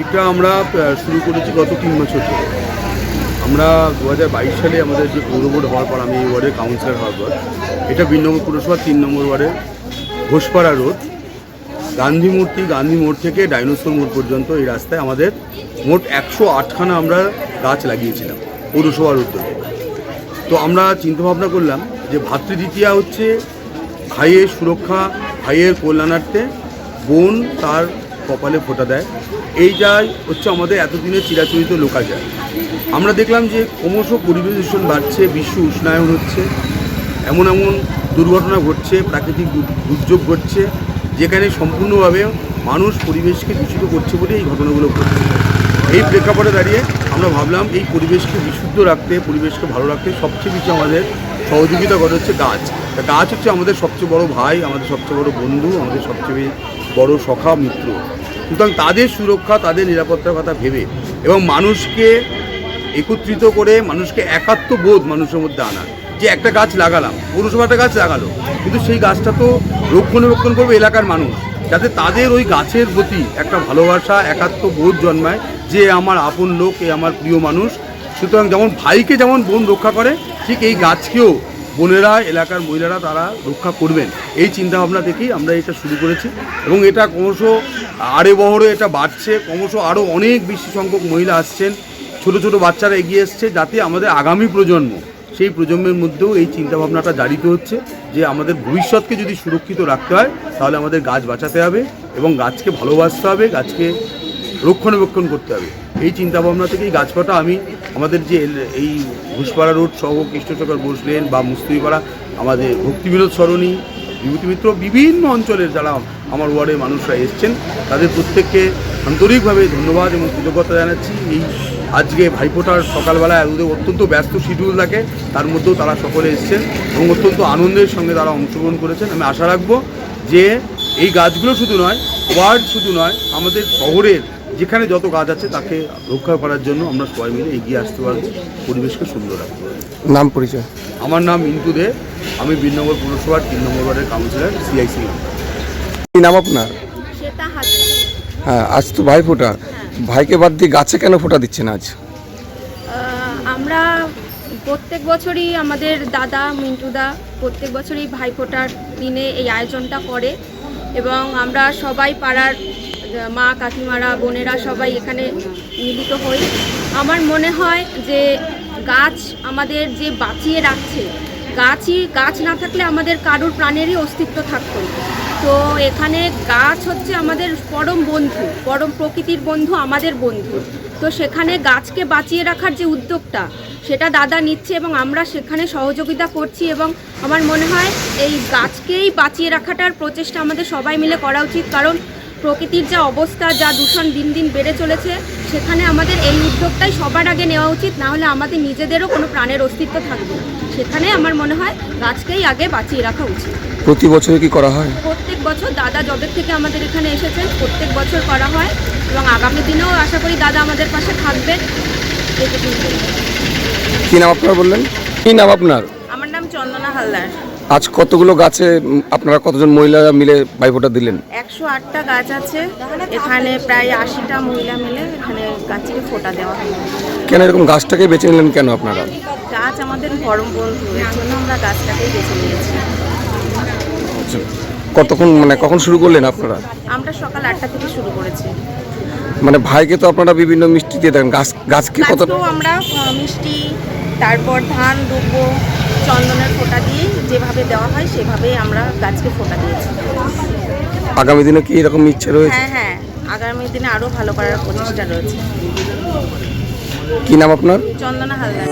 এটা আমরা শুরু করেছি গত তিন বছর ধরে। আমরা দু হাজার বাইশ সালে আমাদের যে পৌর বোর্ড হওয়ার পর আমি এই ওয়ার্ডের কাউন্সিলর হওয়ার পর, এটা বিনগর পুরসভার তিন নম্বর ওয়ার্ডের ঘোষপাড়া রোড, গান্ধী মূর্তি, গান্ধী মোড় থেকে ডাইনোসর মোড় পর্যন্ত এই রাস্তায় আমাদের মোট একশো আটখানা আমরা গাছ লাগিয়েছিলাম পৌরসভার উদ্যোগে। তো আমরা চিন্তাভাবনা করলাম যে ভাতৃদ্বিতীয়া হচ্ছে ভাইয়ের সুরক্ষা, ভাইয়ের কল্যাণার্থে বোন তার কপালে ফোঁটা দেয়। এইটাই হচ্ছে আমাদের এতদিনের চিরাচরিত লোকাচার। আমরা দেখলাম যে ক্রমশ পরিবেশ দূষণ বাড়ছে, বিশ্ব উষ্ণায়ন হচ্ছে, এমন এমন দুর্ঘটনা ঘটছে, প্রাকৃতিক দুর্যোগ ঘটছে, যেখানে সম্পূর্ণভাবে মানুষ পরিবেশকে দূষিত করছে বলে এই ঘটনাগুলো ঘটছে। এই প্রেক্ষাপটে দাঁড়িয়ে আমরা ভাবলাম এই পরিবেশকে বিশুদ্ধ রাখতে, পরিবেশকে ভালো রাখতে সবচেয়ে বেশি আমাদের সহযোগিতা করে হচ্ছে গাছ। গাছ হচ্ছে আমাদের সবচেয়ে বড় ভাই, আমাদের সবচেয়ে বড় বন্ধু, আমাদের সবচেয়ে বড় সখা, মিত্র। সুতরাং তাদের সুরক্ষা, তাদের নিরাপত্তার কথা ভেবে এবং মানুষকে একত্রিত করে মানুষকে একাত্ম বোধ মানুষের মধ্যে আনা। যে একটা গাছ লাগালাম, পৌরসভা একটা গাছ লাগালো, কিন্তু সেই গাছটা তো রক্ষণাবেক্ষণ করবে এলাকার মানুষ, যাতে তাদের ওই গাছের প্রতি একটা ভালোবাসা, একাত্ম বোধ জন্মায় যে আমার আপন লোক, এ আমার প্রিয় মানুষ। সুতরাং যেমন ভাইকে যেমন বোন রক্ষা করে, ঠিক এই গাছকেও বোনেরা, এলাকার মহিলারা তারা রক্ষা করবেন। এই চিন্তাভাবনা থেকেই আমরা এটা শুরু করেছি এবং এটা ক্রমশ আড়ে বহরে এটা বাড়ছে। ক্রমশ আরও অনেক বেশি সংখ্যক মহিলা আসছেন। ছোট ছোট বাচ্চারা এগিয়ে এসছে যাতে আমাদের আগামী প্রজন্ম সেই প্রজন্মের মধ্যেও এই চিন্তাভাবনাটা জারিত হচ্ছে যে আমাদের ভবিষ্যৎকে যদি সুরক্ষিত রাখতে হয়, তাহলে আমাদের গাছ বাঁচাতে হবে এবং গাছকে ভালোবাসতে হবে, গাছকে রক্ষণাবেক্ষণ করতে হবে। এই চিন্তাভাবনা থেকেই গাছপাটা আমি আমাদের যে এই ঘুষপাড়া রোড সহ কৃষ্ণচকর বসলেন বা মুস্তুরিপাড়া, আমাদের ভক্তিবিনোদ সরণী বিভূতি মিত্র বিভিন্ন অঞ্চলের যারা আমার ওয়ার্ডের মানুষরা এসছেন তাদের প্রত্যেককে আন্তরিকভাবে ধন্যবাদ এবং কৃতজ্ঞতা জানাচ্ছি। এই আজকে ভাইফোঁটার সকালবেলায় ওদের অত্যন্ত ব্যস্ত শিডিউল থাকে তার মধ্যেও তারা সকলে এসছেন এবং অত্যন্ত আনন্দের সঙ্গে তারা অংশগ্রহণ করেছেন। আমি আশা রাখব যে এই গাছগুলো শুধু নয় ওয়ার্ড শুধু নয় আমাদের শহরের যেখানে যত গাছ আছে তাকে রক্ষা করার জন্য আমরা সবাই মিলে এগিয়ে আসতে পারব পরিবেশকে সুন্দর রাখতে পারব নাম পরিচয়। আমার নাম ইন্টু দে। আমি বিনগর পৌরসভার তিন নম্বর ওয়ার্ডের কাউন্সিলর সিআইসি কি নাম আপনার? সেটা হ্যাঁ আজ তো ভাই ফোটা। ভাইকে বাদ দিয়ে গাছে কেন ফোটা দিচ্ছেন আজ? আমরা প্রত্যেক বছরই আমাদের দাদা মিন্টুদা প্রত্যেক বছরই ভাইফোঁটার দিনে এই আয়োজনটা করে এবং আমরা সবাই পাড়ার মা কাকিমারা বোনেরা সবাই এখানে মিলিত হই। আমার মনে হয় যে গাছ আমাদের যে বাঁচিয়ে রাখছে গাছই, গাছ না থাকলে আমাদের কারোর প্রাণেরই অস্তিত্ব থাকতো। তো এখানে গাছ হচ্ছে আমাদের পরম বন্ধু, পরম প্রকৃতির বন্ধু, আমাদের বন্ধু তো সেখানে গাছকে বাঁচিয়ে রাখার যে উদ্যোগটা, সেটা দাদা নিচ্ছে এবং আমরা সেখানে সহযোগিতা করছি এবং আমার মনে হয় এই গাছকেই বাঁচিয়ে রাখাটার প্রচেষ্টা আমাদের সবাই মিলে করা উচিত কারণ প্রকৃতির যা অবস্থা, যা দূষণ দিন দিন বেড়ে চলেছে সেখানে আমাদের এই উদ্যোগটাই সবার আগে নেওয়া উচিত না হলে আমাদের নিজেদেরও কোনো প্রাণের অস্তিত্ব থাকবে না। সেখানে আমার মনে হয় গাছকেই আগে বাঁচিয়ে রাখা উচিত। প্রতি বছরে কি করা হয়? প্রত্যেক বছর দাদা জবের থেকে আমাদের এখানে এসেছেন প্রত্যেক বছর করা হয় এবং আগামী দিনেও আশা করি দাদা আমাদের পাশে থাকবেন কি নাম আপনার বললেন? কি নাম আপনার? আমার নাম চন্দনা হালদার। আজ কতগুলো গাছে আপনারা কতজন মহিলা মিলে ভাই ফোটা দিলেন? একশো আটটা গাছ আছে। এখানে প্রায় আশিটা মহিলা মিলে এখানে গাছকে ফোটা দেওয়া হয়। কেন এরকম গাছটাকে বেছে নিলেন কেন আপনারা? গাছ আমাদের পরম বন্ধু এর জন্য আমরা গাছটাকেই বেছে নিয়েছি। আচ্ছা, কতক্ষণ মানে কখন শুরু করলেন আপনারা? আমরা সকাল আটটা থেকে শুরু করেছি। মানে ভাইকে তো আপনারা বিভিন্ন মিষ্টি দিয়ে দেন। গাছ গাছকে কত আমরা মিষ্টি তারপর ধান দুব্বো চন্দনের ফোঁটা দিয়ে যেভাবে দেওয়া হয় সেভাবেই আমরা গাছকে ফোঁটা দিয়েছি। আগামী দিনে কি এরকম ইচ্ছে রয়েছে? হ্যাঁ হ্যাঁ। আগামী দিনে আরও ভালো করার প্রচেষ্টা রয়েছে। কি নাম আপনার? চন্দনা হালদার।